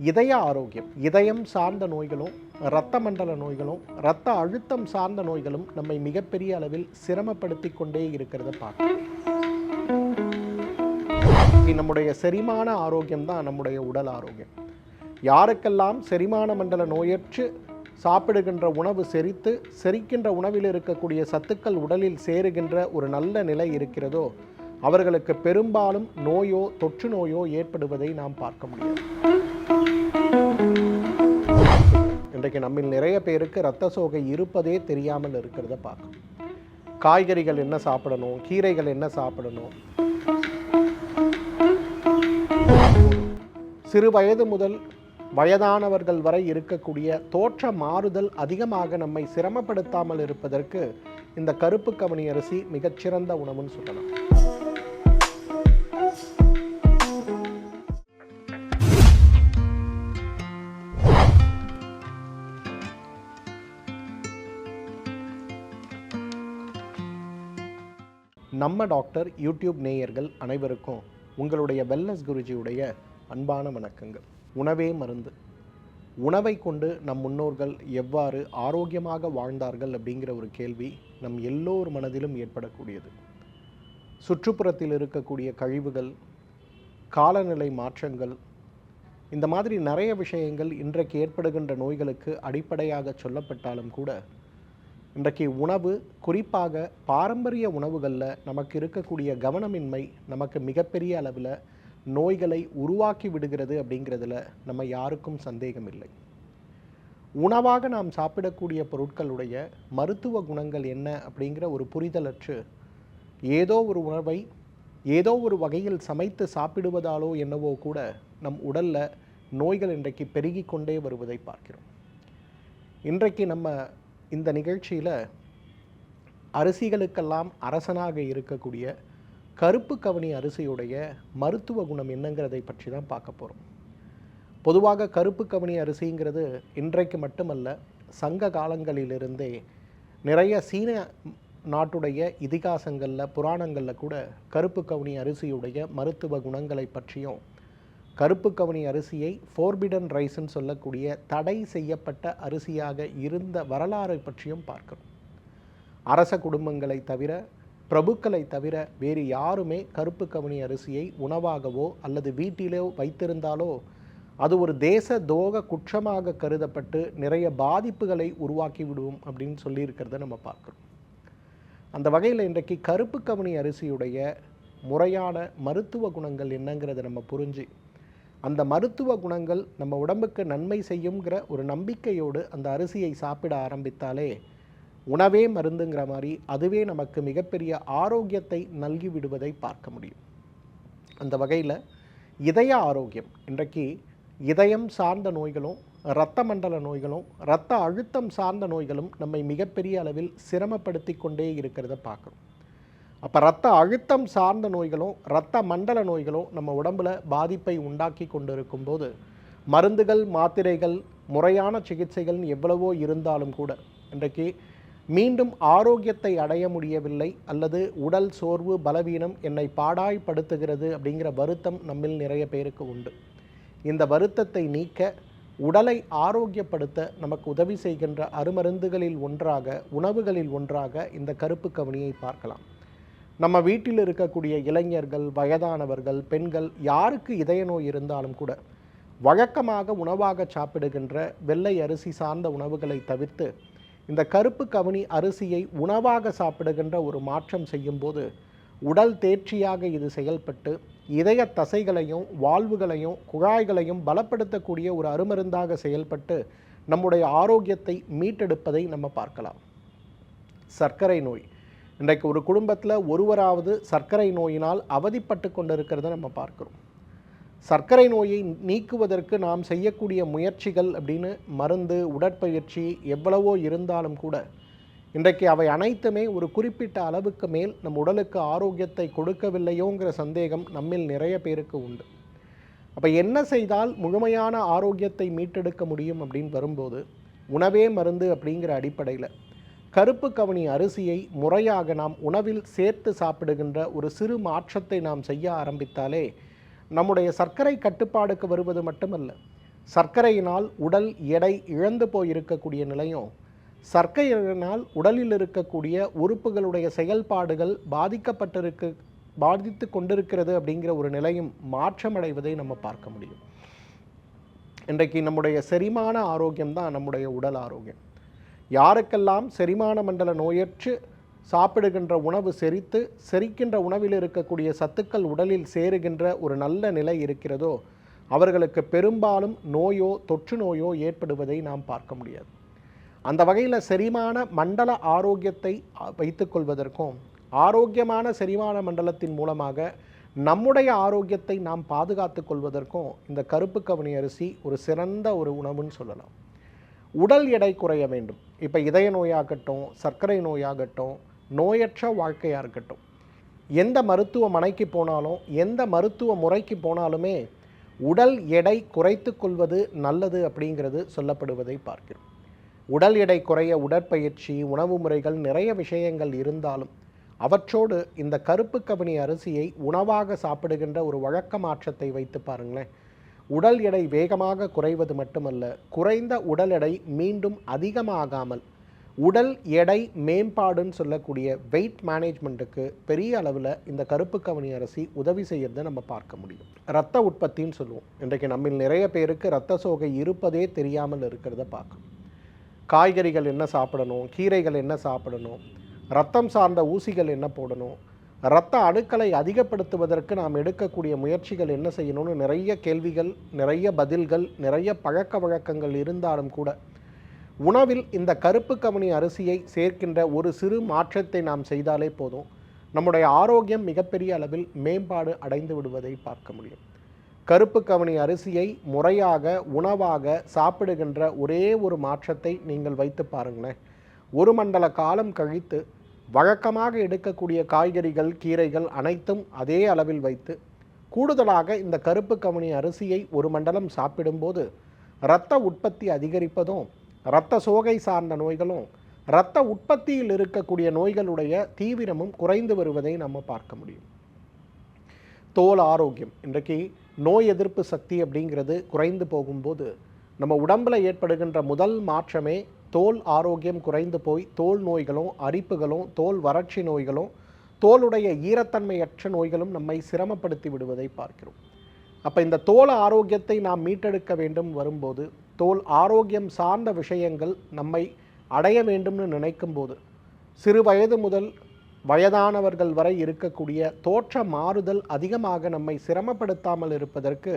இதய ஆரோக்கியம் இதயம் சார்ந்த நோய்களும் இரத்த மண்டல நோய்களும் இரத்த அழுத்தம் சார்ந்த நோய்களும் நம்மை மிகப்பெரிய அளவில் சிரமப்படுத்தி கொண்டே இருக்கிறத பார்க்கணும் நம்முடைய செரிமான ஆரோக்கியம் தான் நம்முடைய உடல் ஆரோக்கியம். யாருக்கெல்லாம் செரிமான மண்டல நோயற்று சாப்பிடுகின்ற உணவு செரித்து செரிக்கின்ற உணவில் இருக்கக்கூடிய சத்துக்கள் உடலில் சேருகின்ற ஒரு நல்ல நிலை இருக்கிறதோ அவர்களுக்கு பெரும்பாலும் நோயோ தொற்று நோயோ ஏற்படுவதை நாம் பார்க்க முடியும். இன்றைக்கு நம்மில் நிறைய பேருக்கு இரத்த சோகை இருப்பதே தெரியாமல் இருக்கிறத பார்க்கணும். காய்கறிகள் என்ன சாப்பிடணும் கீரைகள் என்ன சாப்பிடணும். சிறு வயது முதல் வயதானவர்கள் வரை இருக்கக்கூடிய தோற்ற மாறுதல் அதிகமாக நம்மை சிரமப்படுத்தாமல் இருப்பதற்கு இந்த கருப்பு கவனி அரிசி மிகச்சிறந்த உணவுன்னு சொல்லலாம். நம்ம டாக்டர் யூடியூப் நேயர்கள் அனைவருக்கும் உங்களுடைய வெல்னஸ் குருஜியுடைய அன்பான வணக்கங்கள். உணவே மருந்து. உணவை கொண்டு நம் முன்னோர்கள் எவ்வாறு ஆரோக்கியமாக வாழ்ந்தார்கள் அப்படிங்கிற ஒரு கேள்வி நம் எல்லோர் மனதிலும் ஏற்படக்கூடியது. சுற்றுப்புறத்தில் இருக்கக்கூடிய கழிவுகள் காலநிலை மாற்றங்கள் இந்த மாதிரி நிறைய விஷயங்கள் இன்றைக்கு ஏற்படுகின்ற நோய்களுக்கு அடிப்படையாக சொல்லப்பட்டாலும் கூட இன்றைக்கு உணவு குறிப்பாக பாரம்பரிய உணவுகளில் நமக்கு இருக்கக்கூடிய கவனமின்மை நமக்கு மிகப்பெரிய அளவில் நோய்களை உருவாக்கி விடுகிறது அப்படிங்கிறதுல நம்ம யாருக்கும் சந்தேகம் இல்லை உணவாக நாம் சாப்பிடக்கூடிய பொருட்களுடைய மருத்துவ குணங்கள் என்ன அப்படிங்கிற ஒரு புரிதலற்று ஏதோ ஒரு உணவை ஏதோ ஒரு வகையில் சமைத்து சாப்பிடுவதாலோ என்னவோ கூட நம் உடலில் நோய்கள் இன்றைக்கு பெருகி கொண்டே வருவதை பார்க்கிறோம். இன்றைக்கு நம்ம இந்த நிகழ்ச்சியில் அரிசிகளுக்கெல்லாம் அரசனாக இருக்கக்கூடிய கருப்பு கவனி அரிசியுடைய மருத்துவ குணம் என்னங்கிறதை பற்றி தான் பார்க்க போகிறோம் பொதுவாக கருப்பு கவனி அரிசிங்கிறது இன்றைக்கு மட்டுமல்ல சங்க காலங்களிலிருந்தே நிறைய சீன நாட்டுடைய இதிகாசங்களில் புராணங்களில் கூட கருப்பு கவுனி அரிசியுடைய மருத்துவ குணங்களை பற்றியும் கருப்பு கவனி அரிசியை ஃபோர்பிடன் ரைஸ்ன்னு சொல்லக்கூடிய தடை செய்யப்பட்ட அரிசியாக இருந்த வரலாறை பற்றியும் பார்க்கிறோம். அரச குடும்பங்களை தவிர பிரபுக்களை தவிர வேறு யாருமே கருப்பு கவனி அரிசியை உணவாகவோ அல்லது வீட்டிலோ வைத்திருந்தாலோ அது ஒரு தேச தோக குற்றமாக கருதப்பட்டு நிறைய பாதிப்புகளை உருவாக்கி விடுவோம் அப்படின்னு சொல்லியிருக்கிறத நம்ம பார்க்குறோம். அந்த வகையில் இன்றைக்கு கருப்பு கவனி அரிசியுடைய முறையான மருத்துவ குணங்கள் என்னங்கிறத நம்ம புரிஞ்சு அந்த மருத்துவ குணங்கள் நம்ம உடம்புக்கு நன்மை செய்யுங்கிற ஒரு நம்பிக்கையோடு அந்த அரிசியை சாப்பிட ஆரம்பித்தாலே உணவே மருந்துங்கிற மாதிரி அதுவே நமக்கு மிகப்பெரிய ஆரோக்கியத்தை நல்கி விடுவதை பார்க்க முடியும். அந்த வகையில் இதய ஆரோக்கியம் இன்றைக்கு இதயம் சார்ந்த நோய்களும் இரத்த மண்டல நோய்களும் இரத்த அழுத்தம் சார்ந்த நோய்களும் நம்மை மிகப்பெரிய அளவில் சிரமப்படுத்தி கொண்டே இருக்கிறத பார்க்குறோம். அப்போ ரத்த அழுத்தம் சார்ந்த நோய்களும் ரத்த மண்டல நோய்களும் நம்ம உடம்புல பாதிப்பை உண்டாக்கி கொண்டு இருக்கும்போது மருந்துகள் மாத்திரைகள் முறையான சிகிச்சைகள் எவ்வளவோ இருந்தாலும் கூட இன்றைக்கு மீண்டும் ஆரோக்கியத்தை அடைய முடியவில்லை அல்லது உடல் சோர்வு பலவீனம் என்னை பாடாய்படுத்துகிறது அப்படிங்கிற வருத்தம் நம்மில் நிறைய பேருக்கு உண்டு. இந்த வருத்தத்தை நீக்க உடலை ஆரோக்கியப்படுத்த நமக்கு உதவி செய்கின்ற அருமருந்துகளில் ஒன்றாக உணவுகளில் ஒன்றாக இந்த கருப்பு கவனியை பார்க்கலாம். நம்ம வீட்டில் இருக்கக்கூடிய இளைஞர்கள் வயதானவர்கள் பெண்கள் யாருக்கு இதய நோய் இருந்தாலும் கூட வழக்கமாக உணவாக சாப்பிடுகின்ற வெள்ளை அரிசி சார்ந்த உணவுகளை தவிர்த்து இந்த கருப்பு கவனி அரிசியை உணவாக சாப்பிடுகின்ற ஒரு மாற்றம் செய்யும்போது உடல் தேர்ச்சியாக இது செயல்பட்டு இதய தசைகளையும் வாழ்வுகளையும் குழாய்களையும் பலப்படுத்தக்கூடிய ஒரு அருமருந்தாக செயல்பட்டு நம்முடைய ஆரோக்கியத்தை மீட்டெடுப்பதை நம்ம பார்க்கலாம். சர்க்கரை நோய். இன்றைக்கு ஒரு குடும்பத்தில் ஒருவராவது சர்க்கரை நோயினால் அவதிப்பட்டு கொண்டிருக்கிறத நம்ம பார்க்குறோம். சர்க்கரை நோயை நீக்குவதற்கு நாம் செய்யக்கூடிய முயற்சிகள் அப்படின்னு மருந்து உடற்பயிற்சி எவ்வளவோ இருந்தாலும் கூட இன்றைக்கு அவை அனைத்துமே ஒரு குறிப்பிட்ட அளவுக்கு மேல் நம் உடலுக்கு ஆரோக்கியத்தை கொடுக்கவில்லையோங்கிற சந்தேகம் நம்மில் நிறைய பேருக்கு உண்டு. அப்போ என்ன செய்தால் முழுமையான ஆரோக்கியத்தை மீட்டெடுக்க முடியும் அப்படின்னு வரும்போது உணவே மருந்து அப்படிங்கிற அடிப்படையில் கருப்பு கவனி அரிசியை முறையாக நாம் உணவில் சேர்த்து சாப்பிடுகின்ற ஒரு சிறு மாற்றத்தை நாம் செய்ய ஆரம்பித்தாலே நம்முடைய சர்க்கரை கட்டுப்பாடுக்கு வருவது மட்டுமல்ல சர்க்கரையினால் உடல் எடை இழந்து போயிருக்கக்கூடிய நிலையும் சர்க்கரையினால் உடலில் இருக்கக்கூடிய உறுப்புகளுடைய செயல்பாடுகள் பாதிக்கப்பட்டிருக்கு பாதித்து கொண்டிருக்கிறது அப்படிங்கிற ஒரு நிலையும் மாற்றமடைவதை நம்ம பார்க்க முடியும். இன்றைக்கு நம்முடைய செரிமான ஆரோக்கியம் தான் நம்முடைய உடல் ஆரோக்கியம். யாருக்கெல்லாம் செரிமான மண்டல நோயற்று சாப்பிடுகின்ற உணவு செரித்து செரிக்கின்ற உணவில் இருக்கக்கூடிய சத்துக்கள் உடலில் சேருகின்ற ஒரு நல்ல நிலை இருக்கிறதோ அவர்களுக்கு பெரும்பாலும் நோயோ தொற்று நோயோ ஏற்படுவதை நாம் பார்க்க முடியாது. அந்த வகையில் செரிமான மண்டல ஆரோக்கியத்தை வைத்துக்கொள்வதற்கும் ஆரோக்கியமான செரிமான மண்டலத்தின் மூலமாக நம்முடைய ஆரோக்கியத்தை நாம் பாதுகாத்து கொள்வதற்கும் இந்த கருப்பு கவனி அரிசி ஒரு சிறந்த ஒரு உணவுன்னு சொல்லலாம். உடல் எடை குறைய வேண்டும். இப்போ இதய நோயாகட்டும் சர்க்கரை நோயாகட்டும் நோயற்ற வாழ்க்கையாக இருக்கட்டும். எந்த மருத்துவமனைக்கு போனாலும் எந்த மருத்துவ முறைக்கு போனாலுமே உடல் எடை குறைத்து கொள்வது நல்லது அப்படிங்கிறது சொல்லப்படுவதை பார்க்கிறோம். உடல் எடை குறைய உடற்பயிற்சி உணவு முறைகள் நிறைய விஷயங்கள் இருந்தாலும் அவற்றோடு இந்த கருப்பு கவினி அரிசியை உணவாக சாப்பிடுகின்ற ஒரு வழக்க மாற்றத்தை வைத்து பாருங்களேன். உடல் எடை வேகமாக குறைவது மட்டுமல்ல குறைந்த உடல் எடை மீண்டும் அதிகமாகாமல் உடல் எடை மேம்பாடுன்னு சொல்லக்கூடிய வெயிட் மேனேஜ்மெண்ட்டுக்கு பெரிய அளவில் இந்த கருப்பு கவனி அரிசி உதவி செய்யறதை நம்ம பார்க்க முடியும். ரத்த உற்பத்தின்னு சொல்லுவோம். இன்றைக்கு நம்மில் நிறைய பேருக்கு ரத்த சோகை இருப்பதே தெரியாமல் இருக்கிறத பார்க்கணும். காய்கறிகள் என்ன சாப்பிடணும் கீரைகள் என்ன சாப்பிடணும் ரத்தம் சார்ந்த ஊசிகள் என்ன போடணும் இரத்த அணுக்களை அதிகப்படுத்துவதற்கு நாம் எடுக்கக்கூடிய முயற்சிகள் என்ன செய்யணும்னு நிறைய கேள்விகள் நிறைய பதில்கள் நிறைய பழக்க வழக்கங்கள் இருந்தாலும் கூட உணவில் இந்த கருப்பு கவனி அரிசியை சேர்க்கின்ற ஒரு சிறு மாற்றத்தை நாம் செய்தாலே போதும். நம்முடைய ஆரோக்கியம் மிகப்பெரிய அளவில் மேம்பாடு அடைந்து விடுவதை பார்க்க முடியும். கருப்பு கவனி அரிசியை முறையாக உணவாக சாப்பிடுகின்ற ஒரே ஒரு மாற்றத்தை நீங்கள் வைத்து பாருங்களேன். ஒரு மண்டல காலம் கழித்து வழக்கமாக எடுக்கக்கூடிய காய்கறிகள் கீரைகள் அனைத்தும் அதே அளவில் வைத்து கூடுதலாக இந்த கருப்பு கவனி அரிசியை ஒரு மண்டலம் சாப்பிடும்போது இரத்த உற்பத்தி அதிகரிப்பதும் இரத்த சோகை சார்ந்த நோய்களும் இரத்த உற்பத்தியில் இருக்கக்கூடிய நோய்களுடைய தீவிரமும் குறைந்து வருவதை நம்ம பார்க்க முடியும். தோல் ஆரோக்கியம் இன்றைக்கு நோய் எதிர்ப்பு சக்தி அப்படிங்கிறது குறைந்து போகும்போது நம்ம உடம்பில் ஏற்படுகின்ற முதல் மாற்றமே தோல் ஆரோக்கியம் குறைந்து போய் தோல் நோய்களும் அரிப்புகளும் தோல் வறட்சி நோய்களும் தோலுடைய ஈரத்தன்மையற்ற நோய்களும் நம்மை சிரமப்படுத்தி விடுவதை பார்க்கிறோம். அப்போ இந்த தோல் ஆரோக்கியத்தை நாம் மீட்டெடுக்க வேண்டும் வரும்போது தோல் ஆரோக்கியம் சார்ந்த விஷயங்கள் நம்மை அடைய வேண்டும்னு நினைக்கும் போது சிறு வயது முதல் வயதானவர்கள் வரை இருக்கக்கூடிய தோற்ற மாறுதல் அதிகமாக நம்மை சிரமப்படுத்தாமல் இருப்பதற்கு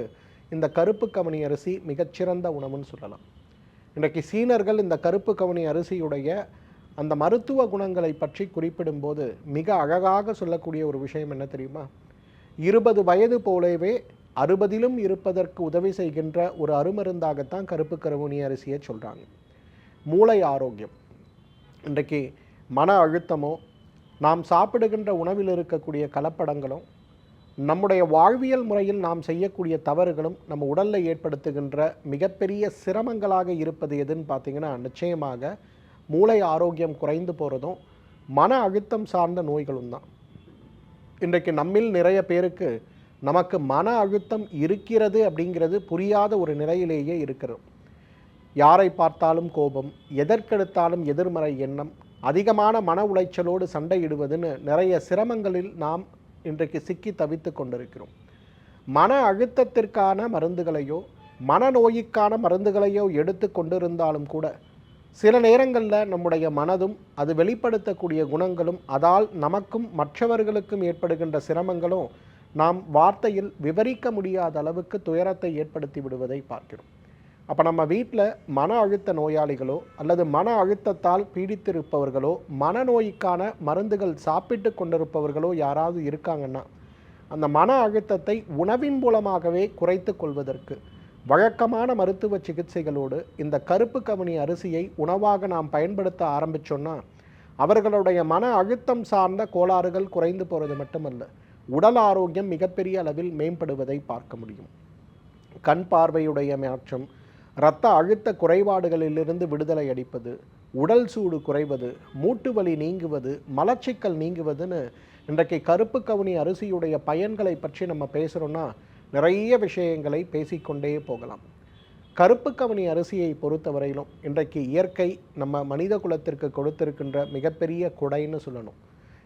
இந்த கருப்பு கவனி அரிசி மிகச்சிறந்த உணவுன்னு சொல்லலாம். இன்றைக்கு சீனர்கள் இந்த கருப்பு கவுனி அரிசியுடைய அந்த மருத்துவ குணங்களை பற்றி குறிப்பிடும்போது மிக அழகாக சொல்லக்கூடிய ஒரு விஷயம் என்ன தெரியுமா? இருபது வயது போலவே அறுபதிலும் இருப்பதற்கு உதவி செய்கின்ற ஒரு அருமருந்தாகத்தான் கருப்பு கருவுனி அரிசியை சொல்கிறாங்க மூளை ஆரோக்கியம். இன்றைக்கு மன அழுத்தமோ நாம் சாப்பிடுகின்ற உணவில் இருக்கக்கூடிய கலப்படங்களும் நம்முடைய வாழ்வியல் முறையில் நாம் செய்யக்கூடிய தவறுகளும் நம்ம உடலில் ஏற்படுத்துகின்ற மிகப்பெரிய சிரமங்களாக இருப்பது எதுன்னு பார்த்தீங்கன்னா நிச்சயமாக மூளை ஆரோக்கியம் குறைந்து போகிறதும் மன அழுத்தம் சார்ந்த நோய்களும் தான். இன்றைக்கு நம்மில் நிறைய பேருக்கு நமக்கு மன அழுத்தம் இருக்கிறது அப்படிங்கிறது புரியாத ஒரு நிலையிலேயே இருக்கிறோம். யாரை பார்த்தாலும் கோபம் எதற்கெடுத்தாலும் எதிர்மறை எண்ணம் அதிகமான மன உளைச்சலோடு சண்டையிடுவதுன்னு நிறைய சிரமங்களில் நாம் இன்றைக்கு சிக்கி தவித்து கொண்டிருக்கிறோம். மன அழுத்தத்திற்கான மருந்துகளையோ மனநோய்க்கான மருந்துகளையோ எடுத்து கொண்டிருந்தாலும் கூட சில நேரங்களில் நம்முடைய மனதும் அது வெளிப்படுத்தக்கூடிய குணங்களும் அதால் நமக்கும் மற்றவர்களுக்கும் ஏற்படுகின்ற சிரமங்களும் நாம் வார்த்தையில் விவரிக்க முடியாத அளவுக்கு துயரத்தை ஏற்படுத்தி விடுவதை பார்க்கிறோம். அப்போ நம்ம வீட்டில் மன அழுத்த நோயாளிகளோ அல்லது மன அழுத்தத்தால் பீடித்திருப்பவர்களோ மனநோய்க்கான மருந்துகள் சாப்பிட்டு கொண்டிருப்பவர்களோ யாராவது இருக்காங்கன்னா அந்த மன அழுத்தத்தை உணவின் மூலமாகவே குறைத்து கொள்வதற்கு வழக்கமான மருத்துவ சிகிச்சைகளோடு இந்த கருப்பு கவனி அரிசியை உணவாக நாம் பயன்படுத்த ஆரம்பித்தோன்னா அவர்களுடைய மன அழுத்தம் சார்ந்த கோளாறுகள் குறைந்து போகிறது மட்டுமல்ல உடல் ஆரோக்கியம் மிகப்பெரிய அளவில் மேம்படுவதை பார்க்க முடியும். கண் பார்வையுடைய மாற்றம் இரத்த அழுத்த குறைபாடுகளிலிருந்து விடுதலை அடிப்பது உடல் சூடு குறைவது மூட்டு வலி நீங்குவது மலச்சிக்கல் நீங்குவதுன்னு இன்றைக்கு கருப்பு கவுனி அரிசியுடைய பயன்களை பற்றி நம்ம பேசுகிறோன்னா நிறைய விஷயங்களை பேசிக்கொண்டே போகலாம். கருப்பு கவனி அரிசியை பொறுத்தவரையிலும் இன்றைக்கு இயற்கை நம்ம மனித குலத்திற்கு கொடுத்திருக்கின்ற மிகப்பெரிய கொடைன்னு சொல்லணும்.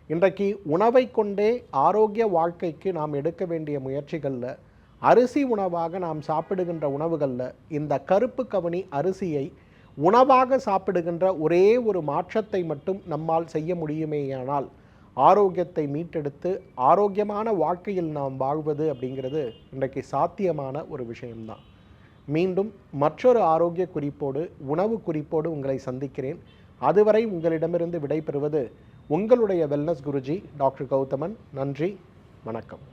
இன்றைக்கு உணவை கொண்டே ஆரோக்கிய வாழ்க்கைக்கு நாம் எடுக்க வேண்டிய முயற்சிகளில் அரிசி உணவாக நாம் சாப்பிடுகின்ற உணவுகளில் இந்த கருப்பு கவனி அரிசியை உணவாக சாப்பிடுகின்ற ஒரே ஒரு மாற்றத்தை மட்டும் நம்மால் செய்ய முடியுமேயானால் ஆரோக்கியத்தை மீட்டெடுத்து ஆரோக்கியமான வாழ்க்கையில் நாம் வாழ்வது அப்படிங்கிறது இன்றைக்கு சாத்தியமான ஒரு விஷயம்தான். மீண்டும் மற்றொரு ஆரோக்கிய குறிப்போடு உணவு குறிப்போடு உங்களை சந்திக்கிறேன். அதுவரை உங்களிடமிருந்து விடைபெறுவது உங்களுடைய வெல்னஸ் குருஜி டாக்டர் கௌதமன். நன்றி வணக்கம்.